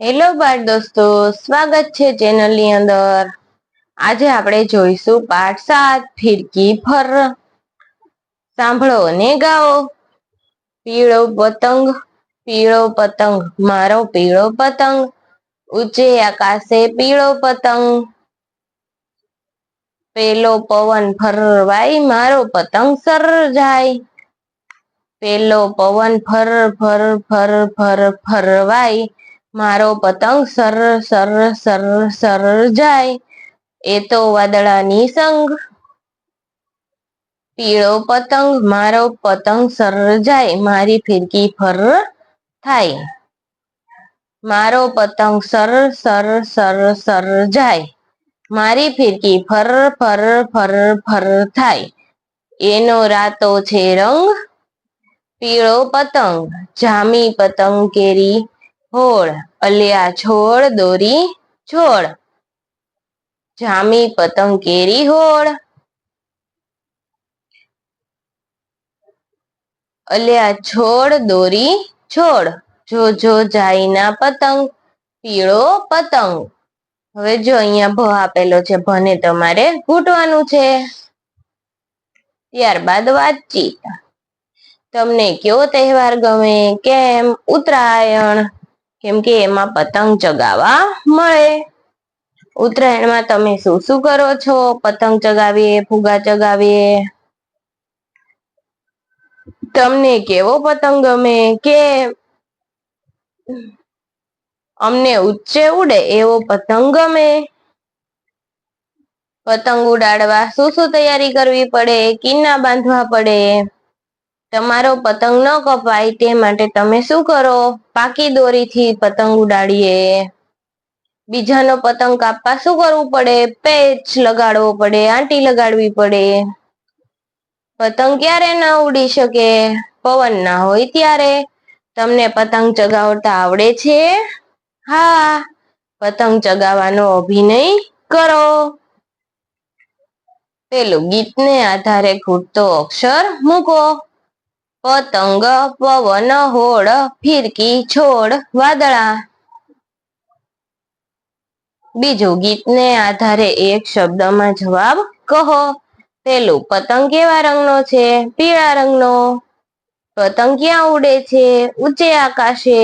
Hello બાળ દોસ્તો, સ્વાગત છે ચેનલની અંદર. આજે આપણે જોઈશું પાઠ સાત, ફિરકી ફર. સાંભળો અને ગાઓ. પીળો પતંગ પીળો પતંગ, મારો પીળો પતંગ. ઊંચે આકાશે પીળો પતંગ. પેલો પવન ફરવાય મારો પતંગ સર જાય પેલો પવન ફર ફર ફર ફર ફરવાય મારો પતંગ સર સર સર સર જાય. એ તો વાદળાની સંગ. પીળો પતંગ, મારો પતંગ સર જાય. મારી ફિરકી ફર થાય. મારો પતંગ સર સર સર સર જાય. મારી ફિરકી ફર ફર ફર ફર થાય. એનો રાતો છે રંગ. પીળો પતંગ, જામી પતંગ કેરી. હોળ અલ્યા છોડ, દોરી છોડ, જામી પતંગ કેરી હોળ અલ્યા છોડ, દોરી છોડ, જો જો જાય ના પતંગ, પીળો પતંગ. હવે જો અહીંયા ભ આપેલો છે, ભને તમારે ઘૂંટવાનું છે. ત્યારબાદ વાતચીત. તમને કયો તહેવાર ગમે? કેમ? ઉત્તરાયણ? કેમ કે એમાં પતંગ ચગાવવા મળે. ઉત્તરાયણમાં તમે શું શું કરો છો? પતંગ ચગાવીએ, ફુગા ચગાવીએ? તમને કેવો પતંગ ગમે? કે અમને ઉચ્ચે ઉડે એવો પતંગ ગમે? પતંગ ઉડાડવા શું શું તૈયારી કરવી પડે? કિન્ના બાંધવા પડે? તમારો પતંગ ન કપાય તે માટે તમે શું કરો? પાકી દોરીથી પતંગ ઉડાડીએ. બીજાનો પતંગ કાપવા શું કરવું પડે? પેચ લગાડવો પડે, આંટી લગાડવી પડે. પતંગ ક્યારે ના ઉડી શકે? પવન ના હોય ત્યારે. તમને પતંગ ચગાવતા આવડે છે? હા. પતંગ ચગાવવાનો અભિનય કરો. પેલું ગીતને આધારે ખૂટતો અક્ષર મૂકો. પતંગ, પવન હોડ ફિરકી, છોડ, વાદળા. બીજું ગીતને આધારે એક શબ્દમાં જવાબ કહો. પેલું પતંગ કેવા રંગનો છે? પીળા રંગનો. પતંગ ક્યાં ઉડે છે? ઊંચે આકાશે.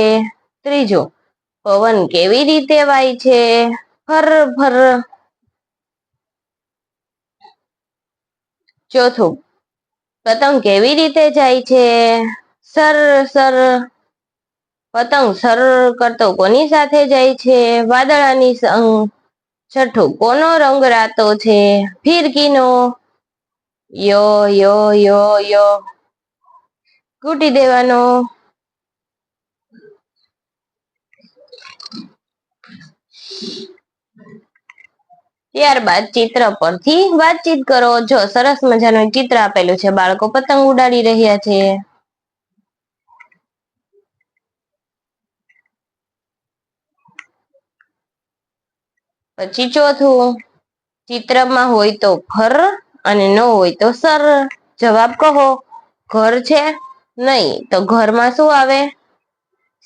ત્રીજો, પવન કેવી રીતે વાય છે? ફર ફર. ચોથું પતંગ કેવી રીતે જાય છે? Sir sir. પતંગ સર કરતો કોની સાથે જાય છે? વાદળાની સંગ છઠ્ઠું કોનો રંગ રાતો છે? ફિરકીનો. યો યો યો યો. કૂટી દેવાનો. ત્યારબાદ ચિત્ર પરથી વાતચીત કરો. જો સરસ મજાનું ચિત્ર આપેલું છે, બાળકો પતંગ ઉડાડી રહ્યા છે. પછી ચોથું, ચિત્રમાં હોય તો ફર અને ન હોય તો સર. જવાબ કહો, ઘર છે? નહીં, તો ઘરમાં શું આવે?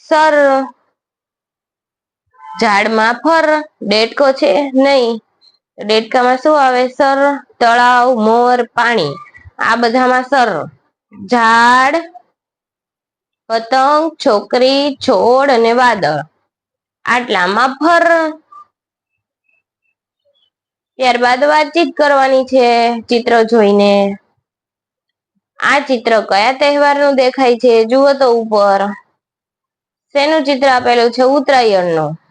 સર. ઝાડમાં ફર. ડેટકો છે? નહીં ડેટકામાં શું આવે? સર, તળાવ, મોર, પાણી. આ બધામાં સર. ઝાડ, પતંગ, છોકરી, છોડ અને વાદળ. આટલામાં ફર ત્યારબાદ વાતચીત કરવાની છે, ચિત્ર જોઈને. આ ચિત્ર કયા તહેવારનું દેખાય છે? જુઓ તો ઉપર. શેનું ચિત્ર આપેલું છે? ઉત્તરાયણનું.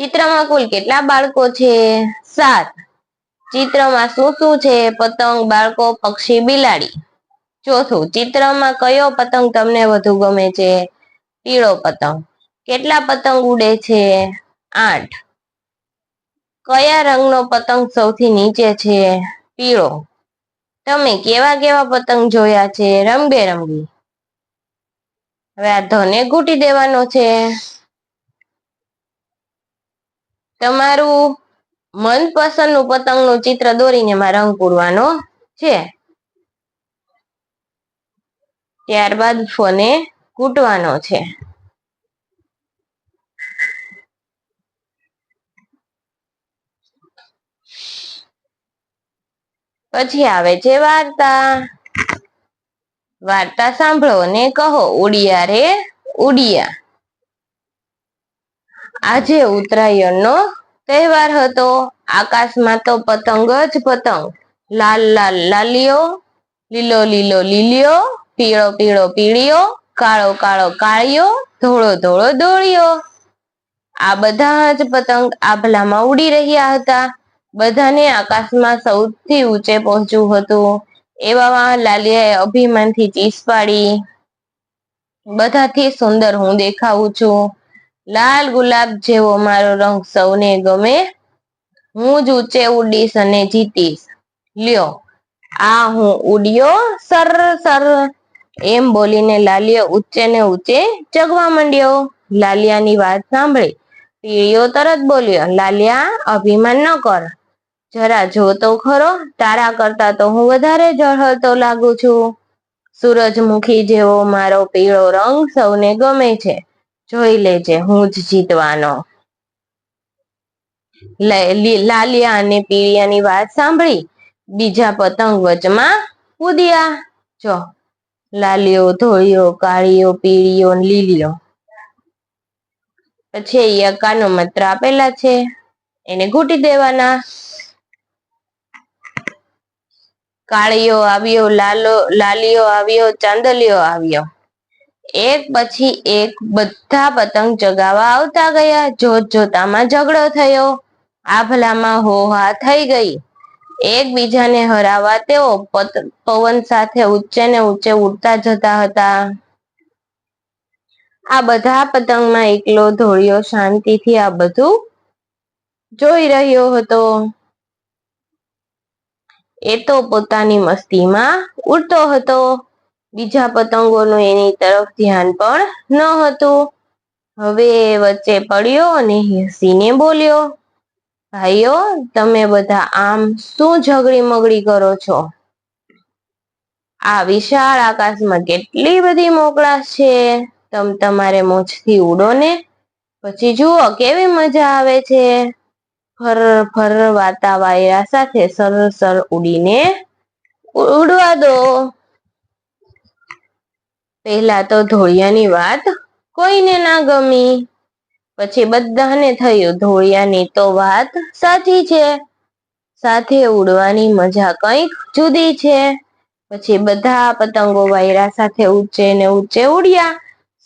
ચિત્રમાં કુલ કેટલા બાળકો છે? સાત. ચિત્રમાં શું શું છે? પતંગ, બાળકો, પક્ષી, બિલાડી. ચોથું, ચિત્રમાં કયો પતંગ તમને વધુ ગમે છે? પીળો પતંગ. કેટલા પતંગ ઉડે છે? આઠ. કયા રંગનો પતંગ સૌથી નીચે છે? પીળો. તમે કેવા કેવા પતંગ જોયા છે? રંગબેરંગી. હવે આ ધને ઘૂંટી દેવાનો છે. તમારું મનપસંદનું પતંગનું ચિત્ર દોરીને એમાં રંગ પૂરવાનો છે. ત્યારબાદ ફોને કૂટવાનો છે. પછી આવે છે વાર્તા. વાર્તા સાંભળો ને કહો, ઉડિયા રે ઉડિયા. આજે ઉત્તરાયણનો તહેવાર હતો. આકાશમાં તો પતંગ જ પતંગ. લાલ લાલ લાલિયો લીલો લીલો લીલિયો પીળો પીળો પીળિયો કાળો કાળો કાળિયો ધોળો ધોળો ધોળિયો આ બધા જ પતંગ આભલામાં ઉડી રહ્યા હતા. બધાને આકાશમાં સૌથી ઊંચે પહોંચ્યું હતું. એવામાં લાલિયાએ અભિમાનથી ચીસ પાડી. બધાથી સુંદર હું દેખાઉં છું. લાલ ગુલાબ જેવો મારો રંગ સૌને ગમે, હું જ ઊંચે ઉડીશ અને જીતીશ. લ્યો, આ હું ઉડ્યો સર સર. એમ બોલીને લાલિયો ઊંચે ને ઊંચે ચગવા માંડ્યો. લાલિયાની વાત સાંભળી પીળીઓ તરત બોલ્યો, લાલિયા, અભિમાન ન કર. જરા જો તો ખરો તારા કરતા તો હું વધારે જળહળતો લાગુ છું. સૂરજમુખી જેવો મારો પીળો રંગ સૌને ગમે છે. જોઈ લેજે, હું જ જીતવાનો. લાલિયા અને પીળિયાની વાત સાંભળી? બીજા પતંગ વચમાં કૂદ્યા. જો, લાલિયો ધોળિયો, કાળિયો, પીળિયો લીલિયો. પછી યકાનો મંત્ર આપેલા છે. એને ઘૂટી દેવાના. કાળિયો આવ્યો, લાલો, લાલિયો આવ્યો, ચાંદલિયો આવ્યો. એક પછી એક બધા પતંગ ચગાવવા આવતા ગયા. જોત જોતામાં ઝઘડો થયો. આભલામાં હોહા થઈ ગઈ. એકબીજાને હરાવા તેઓ પવન સાથે ઊંચે ને ઊંચે ઉડતા જતા હતા. આ બધા પતંગમાં એકલો ધોળિયો શાંતિથી આ બધું જોઈ રહ્યો હતો. એ તો પોતાની મસ્તીમાં ઉડતો હતો. બીજા પતંગોનું એની તરફ ધ્યાન પણ ન હતું. હવે વચ્ચે પડ્યો અને હસીને બોલ્યો, ભાઈઓ, તમે બધા આમ શું ઝઘડી મગડી કરો છો? આ વિશાળ આકાશમાં કેટલી બધી મોકળાશ છે. તમ તમારે મોજથી ઉડો ને, પછી જુઓ કેવી મજા આવે છે. ફર ફર વાતાવાયરા સાથે સરસર સર ઉડીને ઉડવા દો. પહેલા તો ધોળિયાની વાત કોઈને ના ગમી. પછી બધાને થયું ધોળિયાની તો વાત સાચી છે. સાથે ઉડવાની મજા કંઈક જુદી છે. પછી બધા પતંગો વાયરા સાથે ઊંચે ને ઊંચે ઉડ્યા.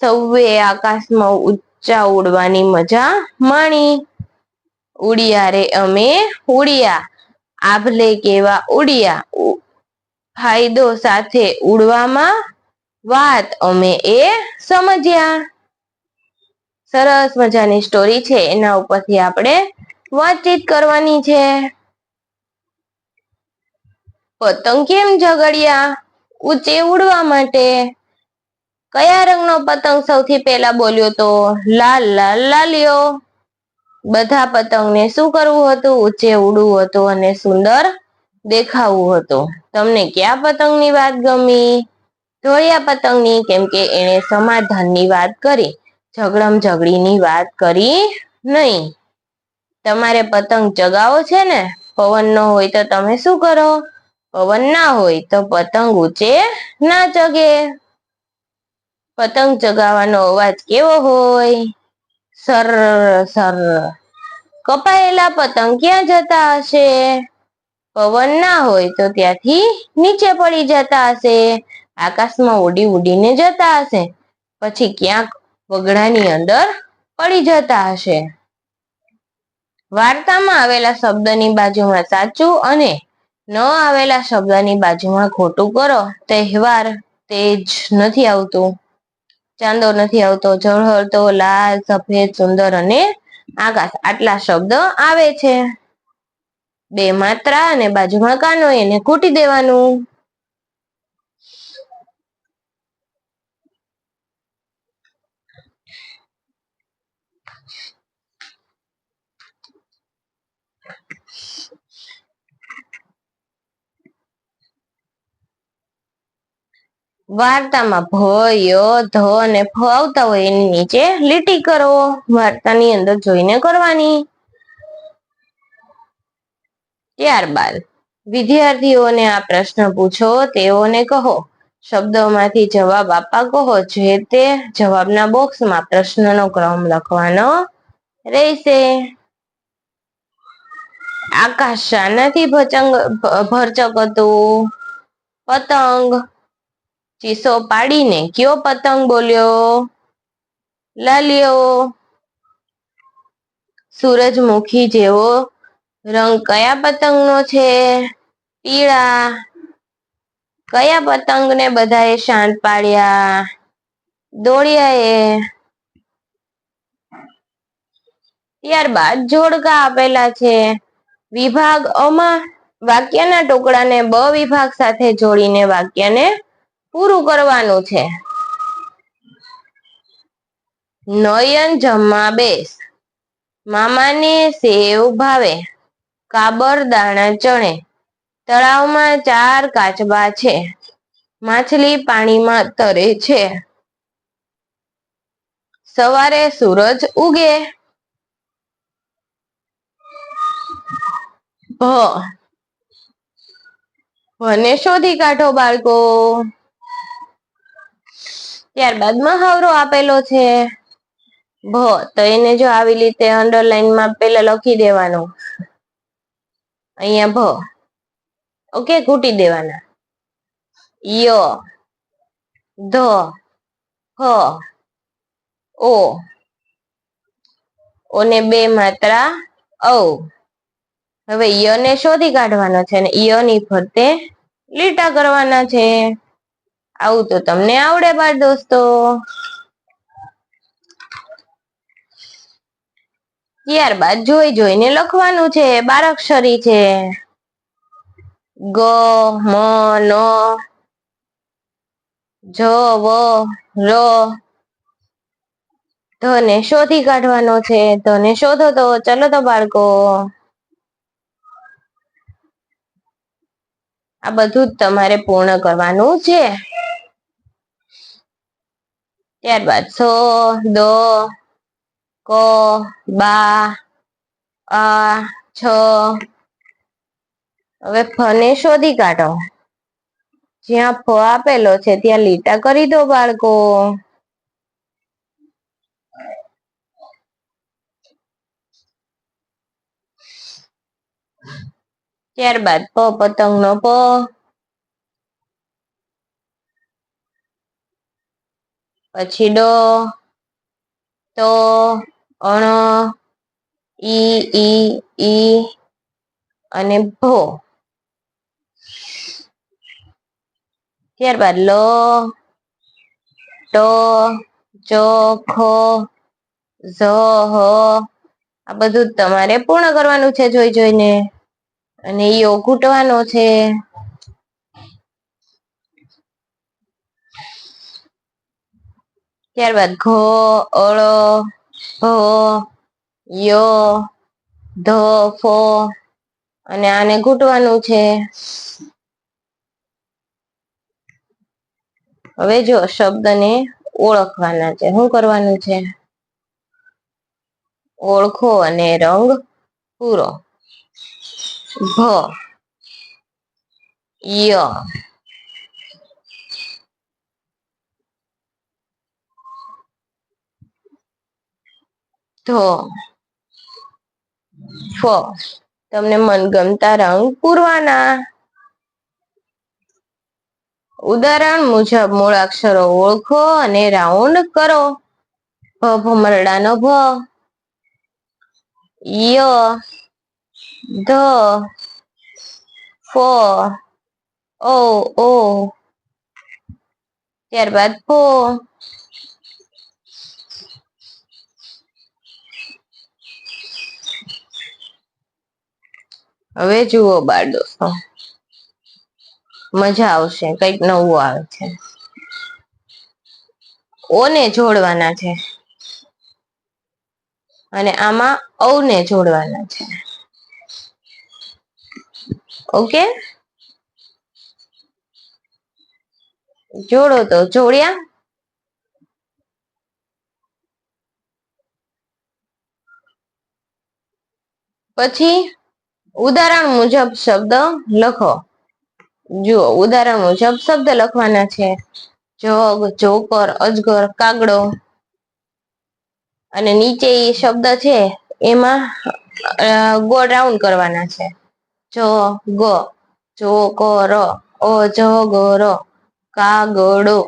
સૌએ આકાશમાં ઊંચા ઉડવાની મજા માણી. ઉડ્યા રે અમે ઉડ્યા. આભલે કેવા ઉડિયા. ફાયદો સાથે ઉડવામાં વાત અમે એ સમજ્યા. સરસ મજાની સ્ટોરી છે. એના ઉપરથી આપણે વાતચીત કરવાની છે. પતંગ કેમ ઝઘડ્યા? ઊંચે ઉડવા માટે કયા રંગનો પતંગ સૌથી પહેલા બોલ્યો તો લાલ લાલ, લાલ્યો. બધા પતંગને શું કરવું હતું? ઊંચે ઉડવું હતું અને સુંદર દેખાવું હતું. તમને કયા પતંગની વાત ગમી? ધોળિયા પતંગની કેમ કે એણે સમાધાનની વાત કરી. ઝઘડમ ઝઘડીની વાત કરી નહીં. તમારે પતંગ ચગાવો છે ને? પવન નો હોય તો તમે શું કરો? પવન ના હોય તો પતંગ ઊંચે ના ચગે. પતંગ ચગાવવાનો અવાજ કેવો હોય? સર સર, કપાયેલા પતંગ ક્યાં જતા હશે? પવન ના હોય તો ત્યાંથી નીચે પડી જતા હશે. આકાશમાં ઉડી ઉડીને જતા હશે. પછી ક્યાંક વગડાની અંદર પડી જતા હશે. વાર્તામાં આવેલા શબ્દની બાજુમાં સાચું અને ન આવેલા શબ્દની બાજુમાં ખોટું કરો. તહેવાર તેજ નથી આવતું. ચાંદો નથી આવતો. ઝળહળતો લાલ, સફેદ, સુંદર અને આકાશ. આટલા શબ્દ આવે છે. બે માત્રા અને બાજુમાં કાનો એને ખૂટી દેવાનું. વાર્તામાં ભ ય ધ અને ફ આવતા હોય એની નીચે લીટી કરો. વાર્તાની અંદર જોઈને કરવાની. ત્યારબાદ વિદ્યાર્થીઓને આ પ્રશ્ન પૂછો, તેઓને કહો. શબ્દોમાંથી જવાબ આપવા કહો, જે તે જવાબના બોક્સમાં પ્રશ્નનો ક્રમ લખવાનો રહેશે. આકાશ શાનાથી ભચંગ ભરચક હતું. પતંગ ચીસો પાડીને કયો પતંગ બોલ્યો? લાલ્યો. સૂરજમુખી જેવો. રંગ કયા પતંગનો છે? પીળા. કયા પતંગને બધાએ શાંત પાડ્યા? દોડિયાએ. ત્યારબાદ જોડકા આપેલા છે. વિભાગ અમાં. વાક્યના ટુકડાને બ વિભાગ સાથે જોડીને વાક્યને પૂરું કરવાનું છે. નયન જમવા બેસ. મામાને સેવ ભાવે. કાબર દાણા ચણે. તળાવમાં ચાર કાચબા છે. માછલી પાણીમાં તરે છે. સવારે સૂરજ ઉગે. ભને શોધી કાઢો બાળકો. ત્યારબાદ મહાવરો આપેલો છે. ભ, તો એને જો આવી રીતે અંડરલાઈનમાં પેલા લખી દેવાનું. અહીંયા ભ. ઓકે, ઘૂટી દેવાના. ય, ધ, હ, ઓ. ઓને બે માત્રા ઔ. હવે યને શોધી કાઢવાનો છે અને ની ફરતે લીટા કરવાના છે. આવું તો તમને આવડે બાળ દોસ્તો. ત્યારબાદ જોઈ જોઈને લખવાનું છે બારાક્ષરી છે. ગ, મ ન જ, વ, ર. ધને શોધી કાઢવાનો છે, ધને શોધો તો ચલો તો બાળકો. આ બધું જ તમારે પૂર્ણ કરવાનું છે. ત્યારબાદ સો, દો, ક, બા, આ, છ. હવે ફને શોધી કાઢો. જ્યાં ફ આપેલો છે, ત્યાં લીટા કરી દો બાળકો. ત્યારબાદ પ પતંગ નો પ. પછી ડો, તો, અણ, ઈ ઈ ઈ, અને ભો. ત્યારબાદ લ, ટ ચ ખો, ઝ, હ, આ બધું તમારે પૂર્ણ કરવાનું છે જોઈ જોઈને. અને યો ઘૂંટવાનો છે. ત્યારબાદ ઘ, અળ, ભો, ય, ધ, ફો અને આને ઘૂંટવાનું છે. હવે જો શબ્દને ઓળખવાના છે. શું કરવાનું છે? ઓળખો અને રંગ પૂરો. ભ, ય ધ. ફ. તમને મનગમતા રંગ પૂરવાના. ઉદાહરણ મુજબ મૂળાક્ષરો ઓળખો અને રાઉન્ડ કરો. ભ ભમરડાનો ભ. ય. ધ. ફ. ઓ ઓ. ત્યારબાદ ફો હવે જુઓ બાળ દોસ્તો. મજા આવશે, કંઈક નવું આવે છે. ઓને જોડવાના છે. અને આમાં ઔને જોડવાના છે. ઓકે? જોડો તો, જોડ્યા? પછી? ઉદાહરણ મુજબ શબ્દ લખો. જુઓ, ઉદાહરણ મુજબ શબ્દ લખવાના છે. જોગ જોકર અજગર, કાગડો. અને નીચે એ શબ્દ છે, એમાં ગો રાઉન્ડ કરવાના છે. જો, ગ જો કર અ જ ગ ર કાગડો.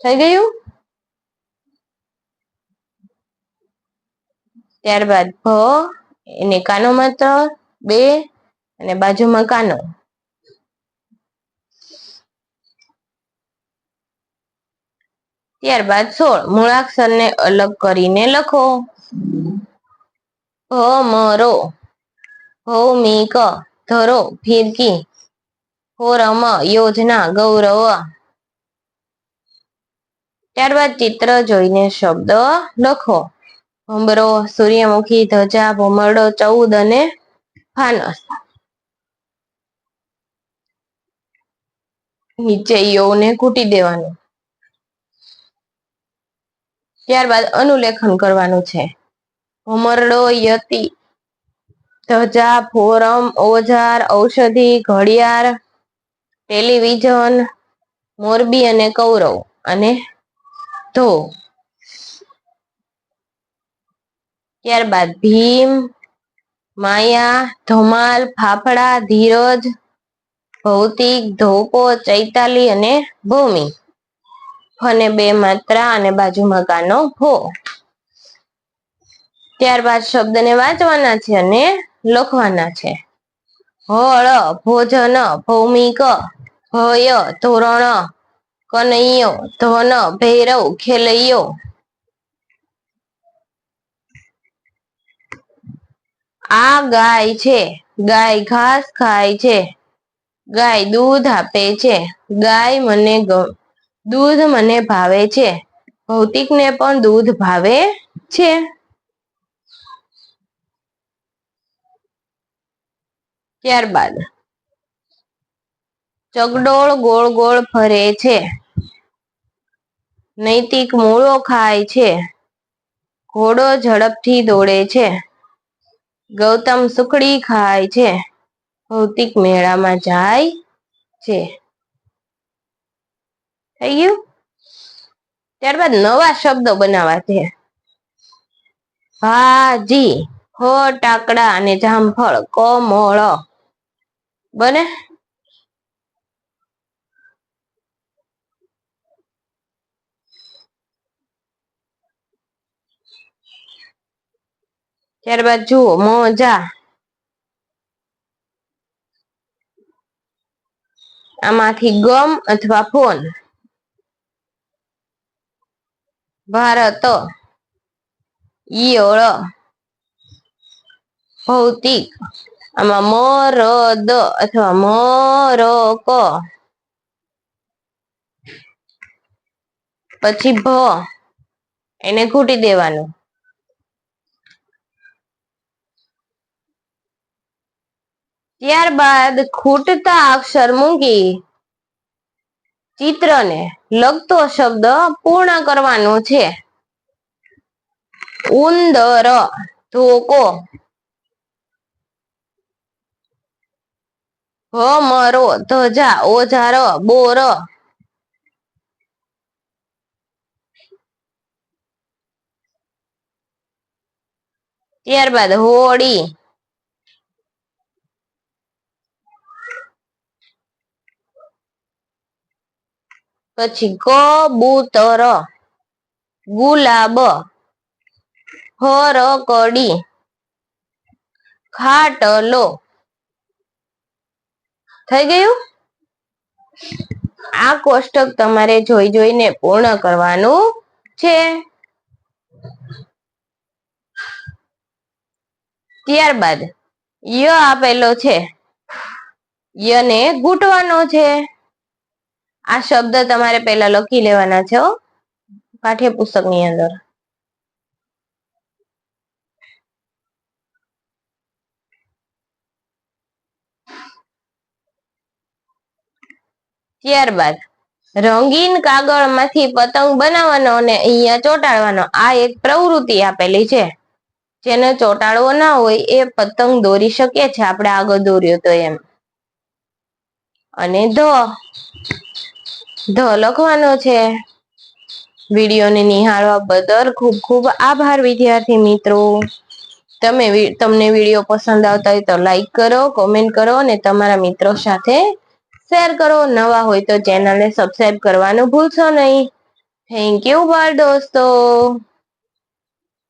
થઈ ગયું? ત્યારબાદ ભ એને કાનોમાં માત્ર બે અને બાજુમાં કાનો. ત્યારબાદ સોળ, મૂળાક્ષરને અલગ કરીને લખો. ભમરો ભૌમિક ધરો ફિરકી. હોરમ યોજના, ગૌરવ. ત્યારબાદ ચિત્ર જોઈને શબ્દ લખો. ભમરો સૂર્યમુખી, ધજા, ભમરડો, ચૌદ અને ફાનસ. નીચે યોને કૂટી દેવાનું. ત્યારબાદ અનુલેખન કરવાનું છે. ભમરડો, યતિ, ધજા ફોરમ ઓજાર, ઔષધિ, ઘડિયાળ, ટેલિવિઝન, મોરબી અને કૌરવ અને ધો. ત્યારબાદ ભીમ, માયા, ધમાલ, ફાફડા, ધીરજ, ભૌતિક, ધોપો, ચૈતાલી અને ભૂમિ. અને બે માત્રા અને બાજુમાં કાનો ભો. ત્યારબાદ શબ્દને વાંચવાના છે અને લખવાના છે. હળ, ભોજન, ભૌમિક, ભય, ધોરણ, કનૈયો, ધન, ભૈરવ, ખેલૈયો આ ગાય છે. ગાય ઘાસ ખાય છે. ગાય દૂધ આપે છે. ગાય મને દૂધ મને ભાવે છે. ભૌતિકને પણ દૂધ ભાવે છે. ત્યારબાદ ચગડોળ ગોળ ગોળ ફરે છે. નૈતિક મૂળો ખાય છે. ઘોડો ઝડપથી દોડે છે. ગૌતમ સુખડી ખાય છે. ભૌતિક મેળામાં જાય છે. થઈ ગયું? ત્યારબાદ નવા શબ્દો બનાવવા છે ભાજી ફટાકડા અને જામફળ, કોમોળો. બને? ત્યારબાદ જુઓ મોજા આમાંથી ગમ અથવા ફોન. ભારત. ઈયળ. ભૌતિક. આમાં મરદ અથવા મરક. પછી ભ. એને ખૂટી દેવાનું. ત્યારબાદ ખૂટતા અક્ષર મૂકી ચિત્રને લગતો શબ્દ પૂર્ણ કરવાનો છે. ઉંદર ધોકો હમરો ધજા ઓજાર બોર. ત્યારબાદ હોળી. પછી કબૂતર, ગુલાબ, હરકડી, ખાટલો. થઈ ગયું? આ કોષ્ટક તમારે જોઈ જોઈને પૂર્ણ કરવાનું છે. ત્યારબાદ ય આપેલો છે. યને ઘૂંટવાનો છે. આ શબ્દ તમારે પહેલા લખી લેવાના છે પાઠ્યપુસ્તકની અંદર. ત્યારબાદ, રંગીન કાગળમાંથી પતંગ બનાવવાનો અને અહીંયા ચોંટાડવાનો આ એક પ્રવૃત્તિ આપેલી છે. જેને ચોંટાડવો ના હોય એ પતંગ દોરી શકે છે. આપણે આગળ દોર્યો તો એમ. અને ધ ધ લખવાનો છે. વિડીયોને નિહાળવા બદલ ખૂબ ખૂબ આભાર, વિદ્યાર્થી મિત્રો. તમે તમને વીડિયો પસંદ આવતા હોય તો લાઈક કરો, કોમેન્ટ કરો અને તમારા મિત્રો સાથે શેર કરો. નવા હોય તો ચેનલને સબસ્ક્રાઈબ કરવાનું ભૂલશો નહીં. થેન્ક યુ બાર દોસ્તો.